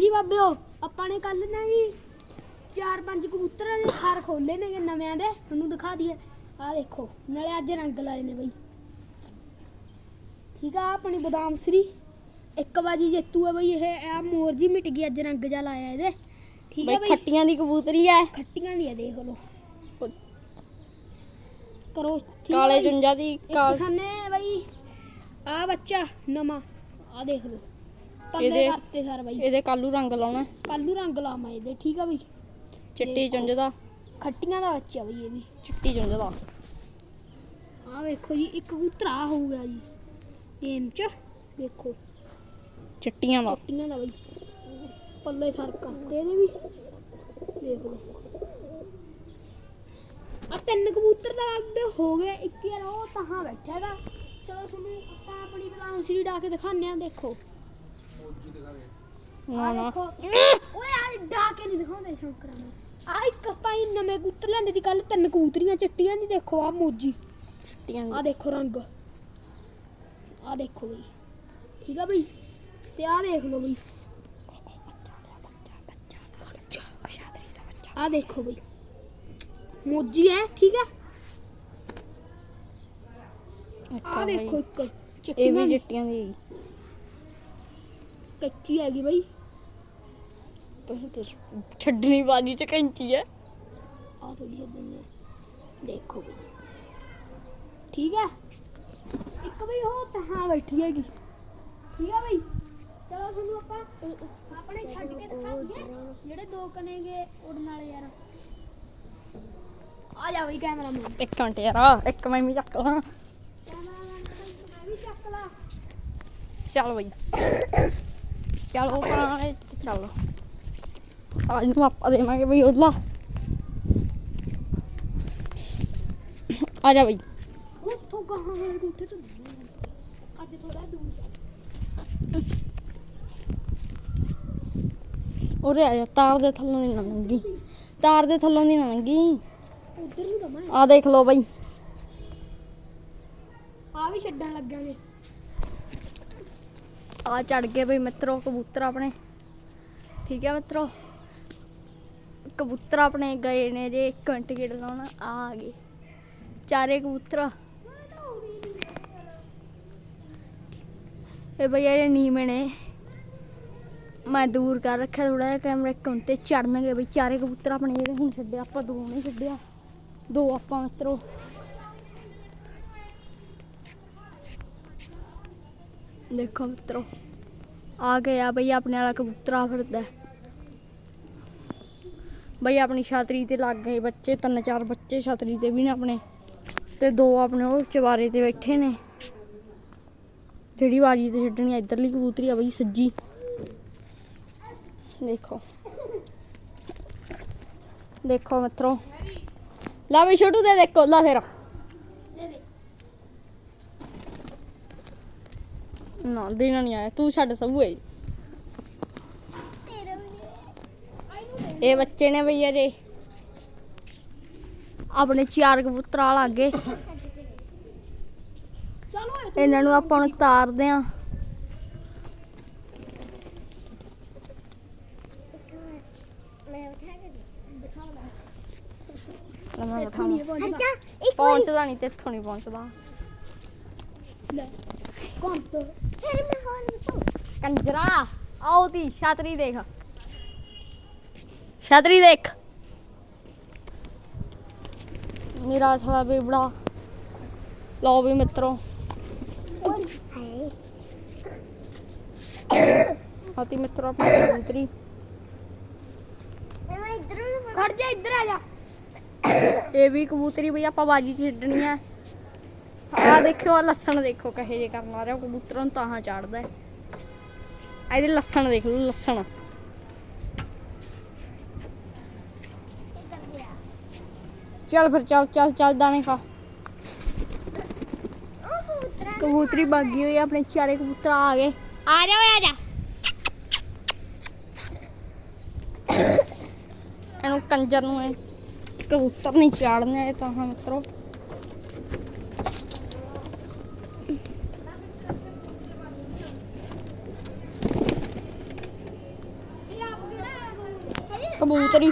ਹਾਂਜੀ ਬਾਬਿਓ ਆਪਾਂ ਨੇ ਕੱਲ ਨਾ ਜੀ ਚਾਰ ਪੰਜ ਕਬੂਤਰਾਂ ਦੇ ਖਾਰ ਖੋਲੇ ਨੇ ਨਵਿਆਂ ਦੇ ਤੁਹਾਨੂੰ ਦਿਖਾ ਦਈਏ। ਆਹ ਦੇਖੋ ਨਾਲੇ ਅੱਜ ਰੰਗ ਲਾਏ ਨੇ ਬਈ। ਠੀਕ ਆ ਆਹ ਆਪਣੀ ਬਦਾਮ ਸਰੀ। ਇੱਕ ਬਾਜੀ ਜੇਤੂ ਆ ਬਈ ਇਹ ਆ ਮੋਰ ਜੀ ਮਿਟ ਗਈ ਅੱਜ ਰੰਗ ਜਾ ਲਾਇਆ ਇਹਦੇ। ਠੀਕ ਆ ਬਈ ਖੱਟੀਆਂ ਦੀ ਕਬੂਤਰੀ ਐ ਖੱਟੀਆਂ ਦੀ ਆ ਦੇਖ ਲਓ। ਕਰੋ ਠੀਕ ਆ ਕਾਲੇ ਬਈ? ਚੁੰਝਾ ਦੀ ਇੱਕ ਕਾਲ। ਸਾਨੇ ਬਈ। ਆ ਬੱਚਾ ਨਵਾਂ। ਆ ਦੇਖ ਲਓ। ਪੱਲੇ ਇਹਦੇ- ਕਰਤੇ ਸਰ ਬਈ। ਇਹਦੇ ਕਾਲੂ ਰੰਗ ਲਾਉਣਾ। ਕੱਲ ਨੂੰ ਰੰਗ ਲਾਵਾਂ ਇਹਦੇ ਠੀਕ ਆ ਬਈ? ਚਿੱਟੀ। ਚੁੰਝ ਦਾ। ਖੱਟੀਆਂ ਦਾ ਬੱਚਾ ਬਈ ਇਹ ਵੀ। ਚਿੱਟੀ ਚੁੰਝ ਦਾ। ਆ ਵੇਖੋ ਜੀ ਇੱਕ ਕਬੂਤਰ ਆ ਹੋਊਗਾ ਜੀ ਗੇਮ ਚ। ਦੇਖੋ। ਚਿੱਟੀਆਂ ਦਾ। ਖੱਟੀਆਂ ਦਾ ਬਈ। ਪੱਲੇ ਸਰ ਕਰਤੇ ਇਹਦੇ ਵੀ। ਦੇਖ ਲਓ। ਆ ਤਿੰਨ ਕਬੂਤਰ ਦਾ ਅੱਬੇ ਹੋ ਗਏ ਇੱਕ ਯਾਰ ਉਹ ਤਹਾਂ ਬੈਠਾ ਹੈਗਾ। ਚਲੋ ਤੁਹਾਨੂੰ ਆਪਾਂ ਆਪਣੀ ਬਲਾਮ ਸਰੀ ਡਾ ਕੇ ਦਿਖਾਉਂਦੇ ਆ ਦੇਖੋ। ਨਾ ਆ ਨਾ ਦੇਖੋ। ਓਏ ਆ ਡਾ ਕੇ ਨਹੀਂ ਦਿਖਾਉਂਦੇ ਸ਼ੰਕਰਾਂ ਨੇ। ਆ ਇੱਕ ਆਪਾਂ ਹੀ ਨਵੇਂ ਕਬੂਤਰ ਲੈਂਦੇ ਦੀ ਕੱਲ ਤਿੰਨ ਕਬੂਤਰੀਆਂ ਚਿੱਟੀਆਂ ਦੀ ਦੇਖੋ ਆ ਮੋਜੀ। ਚਿੱਟੀਆਂ ਆ ਦੀ ਦੇਖੋ ਰੰਗ। ਆ ਦੇਖੋ ਬਈ। ਠੀਕ ਆ ਬਈ? ਤੇ ਆ ਦੇਖ ਲਓ ਬਈ। ਆ ਦੇਖੋ ਬਈ। ਮੋਜੀ ਹੈ ਠੀਕ ਹੈ? ਆ। ਦੇਖੋ ਇੱਕ। ਇਹ ਚਿੱਟੀਆਂ ਵੀ ਦੀ, ਚਿੱਟੀਆਂ ਦੀ। ਕੱਚੀ ਹੈਗੀ ਬਈ। ਛੱਡਣੀ ਬਾਜੀ ਚ ਕੈਂਚੀ ਐ। ਆ ਥੋੜੀ ਜਿਹੀ ਦੇਖੋ ਬਈ। ਠੀਕ ਹੈ ਇੱਕ ਬਈ ਉਹ ਤਹਾਂ ਬੈਠੀ ਹੈਗੀ। ਠੀਕ ਹੈ ਬਈ? ਚਲੋ ਤੁਹਾਨੂੰ ਆਪਾਂ ਆਪਣੇ ਛੱਡ ਕੇ ਦਿਖਾਉਂਗੇ ਜਿਹੜੇ ਦੋ ਕਨੇਗੇ ਉੜਨ ਵਾਲੇ ਯਾਰ। ਆ ਜਾ ਬਈ ਕੈਮਰਾਮੈਨ। ਇੱਕ ਮਿੰਟ ਯਾਰ ਇੱਕ ਮੈਂ ਵੀ ਚੱਕ ਲਾਂ। ਕੈਮਰਾਮੈਨ ਮੈਂ ਵੀ ਚੱਕ ਲਾ। ਚੱਲ ਬਈ। ਚੱਲ ਪਾਣੇ ਚੱਲ। ਅੱਜ ਨੂੰ ਆਪਾਂ ਦੇਵਾਂਗੇ ਬਈ ਉਹਲਾ ਆ ਜਾ ਬਈ। ਉੱਥੋਂ ਕਹਾਂ ਹੈ ਰੂਠੇ ਤੋਂ ਅੱਜ ਥੋੜਾ ਦੂਰ ਚੱਲ ਉਰੇ ਆ ਜਾ ਤਾਰ ਦੇ ਥੱਲੋਂ ਦੀ ਨਾ ਲੰਗੀ ਤਾਰ ਦੇ ਥੱਲੋਂ ਦੀ ਲੰਗੀ ਉਧਰ ਨੂੰ ਦਮਾ। ਆ ਦੇਖ ਲਓ ਬਈ। ਆ ਵੀ ਛੱਡਣ ਲੱਗਾਂਗੇ। ਆ ਚੜ ਗਏ ਬਈ ਮਿੱਤਰੋ, ਕਬੂਤਰ ਆਪਣੇ। ਠੀਕ ਹੈ ਮਿੱਤਰੋ? ਕਬੂਤਰ ਆਪਣੇ ਗਏ ਨੇ ਜੇ 1 ਮਿੰਟ ਗੇੜ ਲਾਉਣਾ ਆ ਆ ਗਏ। ਚਾਰੇ ਕਬੂਤਰ। ਇਹ ਬਈ ਇਹ ਨੀਵੇਂ ਨੇ। ਮੈਂ ਦੂਰ ਕਰ ਰੱਖਿਆ ਥੋੜਾ ਜਿਹਾ ਕੈਮਰਾ ਇੱਕ ਮਿੰਟ ਤੇ ਚੜਨਗੇ ਬਈ। ਚਾਰੇ ਕਬੂਤਰ ਆਪਣੇ ਜਿਹੜੇ ਹੁਣ ਛੱਡਿਆ ਆਪਾਂ ਦੋ ਨਹੀਂ ਛੱਡਿਆ। ਦੋ ਆਪਾਂ ਮਿੱਤਰੋ। ਦੇਖੋ ਮਿੱਤਰੋ, ਆ ਗਿਆ ਬਈ ਆਪਣੇ ਵਾਲਾ ਕਬੂਤਰਾ ਫਿਰਦਾ। ਬਈ ਆਪਣੀ ਛਾਤਰੀ ਤੇ ਲੱਗ ਗਏ ਬੱਚੇ, ਤਿੰਨ ਚਾਰ ਬੱਚੇ ਛਾਤਰੀ ਤੇ ਵੀ ਨੇ ਆਪਣੇ ਤੇ ਦੋ ਆਪਣੇ ਉਹ ਚਵਾਰੇ ਤੇ ਬੈਠੇ ਨੇ। ਜਿਹੜੀ ਬਾਜੀ ਤੇ ਛੱਡਣੀ ਆ, ਇੱਧਰਲੀ ਕਬੂਤਰੀ ਆ ਬਈ ਸੱਜੀ। ਦੇਖੋ। ਦੇਖੋ ਮਿੱਤਰੋ। ਲਾ ਵੀ ਛੋਟੂ ਦੇ ਦੇਖੋ, ਲਾ ਫੇਰ ਦੇ ਦੇ ਨਾ ਦੇਣਾ ਨਹੀਂ ਆਇਆ। ਤੂੰ ਛੱਡ ਸਭ ਦੇ ਇਹ ਬੱਚੇ ਨੇ ਬਈ ਅਜੇ। ਆਪਣੇ ਚਾਰ ਕਬੂਤਰਾਂ ਲੱਗੇ ਚਲੋ ਇਹਨਾਂ ਨੂੰ ਆਪਾਂ ਨੂੰ ਤਾਰਦੇ ਆ ਮੈਂ ਬਿਠਾ ਪਹੁੰਚਦਾ। ਪਹੁੰਚਦਾ ਨਹੀਂ ਤੇ ਇੱਥੋਂ ਨਹੀਂ ਪਹੁੰਚਦਾ। ਲੈ ਕੌਣ ਤੋ। ਫਿਰ ਮੈਂ ਫੋਨ ਤੋਂ ਕੰਜਰਾ ਆਓ ਤੀ ਛਾਤਰੀ ਦੇਖ ਛਾਤਰੀ ਦੇਖ ਮੇਰਾ ਸਾਲਾ ਬੇਬੜਾ ਲਓ ਵੀ ਮਿੱਤਰੋ ਹਾਏ ਆਤੀ ਮਿੱਤਰੋ ਆਪਣੀ ਕਬੂਤਰੀ ਮੈਂ ਇੱਧਰ ਨੂੰ ਖੜ ਜਾ ਇੱਧਰ ਆ ਜਾ ਆ ਦੇਖਿਓ ਆਹ ਲੱਸਣ ਦੇਖੋ ਕਹੇ ਜੇ ਕਰਨ ਆ ਰਿਹਾ ਕਬੂਤਰਾਂ ਨੂੰ ਤਾਹਾਂ ਚਾੜਦਾ ਹੈ। ਆਹ ਇਹਦੇ ਲੱਸਣ ਦੇਖ ਲਓ ਲੱਸਣ। ਚੱਲ ਫਿਰ ਚੱਲ ਚੱਲ ਚੱਲ ਦਾਣੇ ਖਾ। ਕਬੂਤਰੀ ਬਾਗੀ ਹੋਈ ਆ, ਆਪਣੇ ਚਾਰੇ ਕਬੂਤਰ ਆ ਗਏ। ਆ ਜਾ ਓਏ ਆ ਜਾ। ਇਹਨੂੰ ਕੰਜਰ ਨੂੰ ਇਹ ਕਬੂਤਰ ਨਹੀਂ ਚਾੜਨੇ ਇਹ ਤਾਂ ਹਾਂ ਮਿੱਤਰੋ। ਕਬੂਤਰੀ।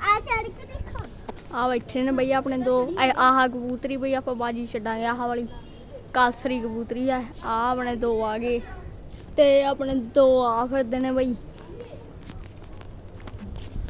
ਆ ਚੜ ਕੇ ਦੇਖਾ ਆ ਬੈਠੇ ਨੇ ਬਈ ਆਪਣੇ ਦੋ। ਇਹ ਆਹ ਕਬੂਤਰੀ ਬਈ ਆਪਾਂ ਬਾਜੀ ਛੱਡਾਂਗੇ ਆਹ ਵਾਲੀ ਕਾਲਸਰੀ ਕਬੂਤਰੀ ਆ। ਆ ਆਪਣੇ ਦੋ ਆ ਗਏ। ਤੇ ਆਪਣੇ ਦੋ ਆ ਫਿਰਦੇ ਨੇ ਬਈ।